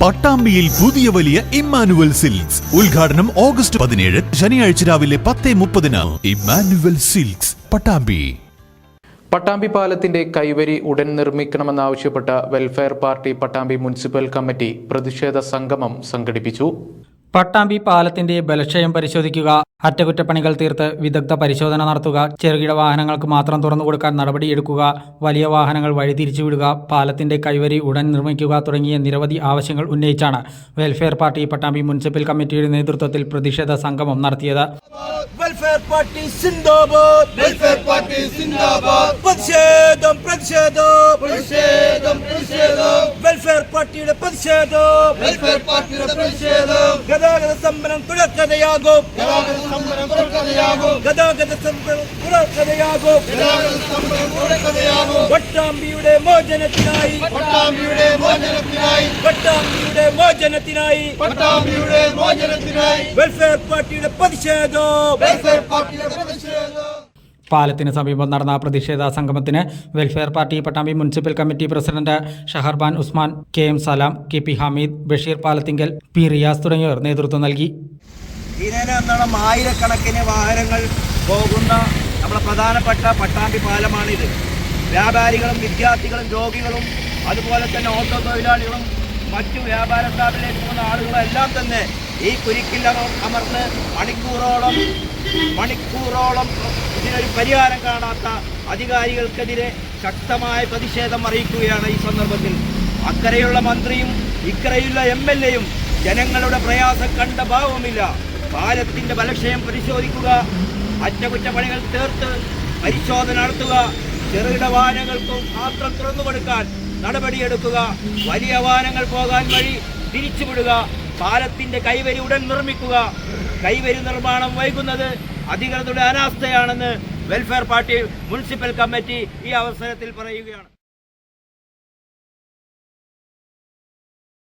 പട്ടാമ്പിയിൽ പുതിയ വലിയ Emmanuel silks. ഉദ്ഘാടനം ഓഗസ്റ്റ് പതിനേഴ് ശനിയാഴ്ച രാവിലെ പത്ത് മുപ്പതിന് ഇമ്മാനുവൽ സിൽക്സ് പട്ടാമ്പി. പട്ടാമ്പി പാലത്തിന്റെ കൈവരി ഉടൻ നിർമ്മിക്കണമെന്നാവശ്യപ്പെട്ട welfare party Pattambi municipal committee പ്രതിഷേധ സംഗമം സംഘടിപ്പിച്ചു. പട്ടാമ്പി പാലത്തിന്റെ ബലക്ഷയം പരിശോധിക്കുക. അറ്റകുറ്റപ്പണികൾ തീർത്ത് വിദഗ്ധ പരിശോധന നടത്തുക. ചെറുകിട വാഹനങ്ങൾക്ക് മാത്രം തുറന്നു കൊടുക്കാൻ നടപടിയെടുക്കുക വലിയ വാഹനങ്ങൾ വഴിതിരിച്ചുവിടുക പാലത്തിന്റെ കൈവരി ഉടൻ നിർമ്മിക്കുക തുടങ്ങിയ നിരവധി ആവശ്യങ്ങൾ ഉന്നയിച്ചാണ് വെൽഫെയർ പാർട്ടി പട്ടാമ്പി മുനിസിപ്പൽ കമ്മിറ്റിയുടെ നേതൃത്വത്തിൽ പ്രതിഷേധ സംഗമം നടത്തിയത്. വെൽഫെയർ പാർട്ടി സിന്ദാബാദ്. വെൽഫെയർ പാർട്ടി സിന്ദാബാദ്. പ്രതിഷേധം പ്രതിഷേധം. പ്രതിഷേധം പ്രതിഷേധം. വെൽഫെയർ പാർട്ടിയുടെ പ്രതിഷേധം. വെൽഫെയർ പാർട്ടിയുടെ പ്രതിഷേധം ഗതാഗത സമരം തുടർക്കഥയാകും ഗതാഗത സമരം തുടർക്കഥയാകും ഗതാഗത സമരം തുടർക്കഥയാകും ഗതാഗത സമരം തുടർക്കഥയാകും പട്ടാമ്പിയുടെ മോചനത്തിനായി പട്ടാമ്പിയുടെ മോചനത്തിനായി പട്ടാമ്പിയുടെ മോചനത്തിനായി പട്ടാമ്പിയുടെ മോചനത്തിനായി വെൽഫെയർ പാർട്ടിയുടെ പ്രതിഷേധം വെൽഫെയർ പാർട്ടിയുടെ പ്രതിഷേധം പാലത്തിന് സമീപം നടന്ന പ്രതിഷേധ സംഗമത്തിന് welfare party Pattambi municipal committee president Shaharban Usman K M Salam K P Hameed Basheer Palathingal P Riyas തുടങ്ങിയവർ നേതൃത്വം നൽകി. ആയിരക്കണക്കിന് വാഹനങ്ങൾ പോകുന്ന നമ്മുടെ പ്രധാനപ്പെട്ട പട്ടാമ്പി പാലമാണിത്. വ്യാപാരികളും വിദ്യാർത്ഥികളും രോഗികളും അതുപോലെ തന്നെ ഓട്ടോ തൊഴിലാളികളും മറ്റു വ്യാപാര സ്ഥാപനത്തിലേക്ക് പോകുന്ന ആളുകളും എല്ലാം തന്നെ ഈ കുരിക്കില്ല അമർ- അമർന്ന് മണിക്കൂറോളം മണിക്കൂറോളം ഇതിനൊരു പരിഹാരം കാണാത്ത അധികാരികൾക്കെതിരെ ശക്തമായ പ്രതിഷേധം അറിയിക്കുകയാണ് ഈ സന്ദർഭത്തിൽ. അക്കരയുള്ള മന്ത്രിയും ഇക്കരയുള്ള എം എൽ എയും ജനങ്ങളുടെ പ്രയാസം കണ്ട ഭാവമില്ല പാലത്തിന്റെ ബലക്ഷയം പരിശോധിക്കുക അറ്റകുറ്റപ്പണികൾ തീർത്ത് പരിശോധന നടത്തുക ചെറുകിട വാഹനങ്ങൾക്കും മാത്രം തുറന്നു കൊടുക്കാൻ നടപടിയെടുക്കുക വലിയ വാഹനങ്ങൾ പോകാൻ വഴി തിരിച്ചുവിടുക പാലത്തിന്റെ കൈവരി ഉടൻ നിർമ്മിക്കുക. കൈവരി നിർമ്മാണം വൈകുന്നത് അധികൃതരുടെ അനാസ്ഥയാണെന്ന് വെൽഫെയർ പാർട്ടി മുനിസിപ്പൽ കമ്മിറ്റി ഈ അവസരത്തിൽ പറയുകയാണ്.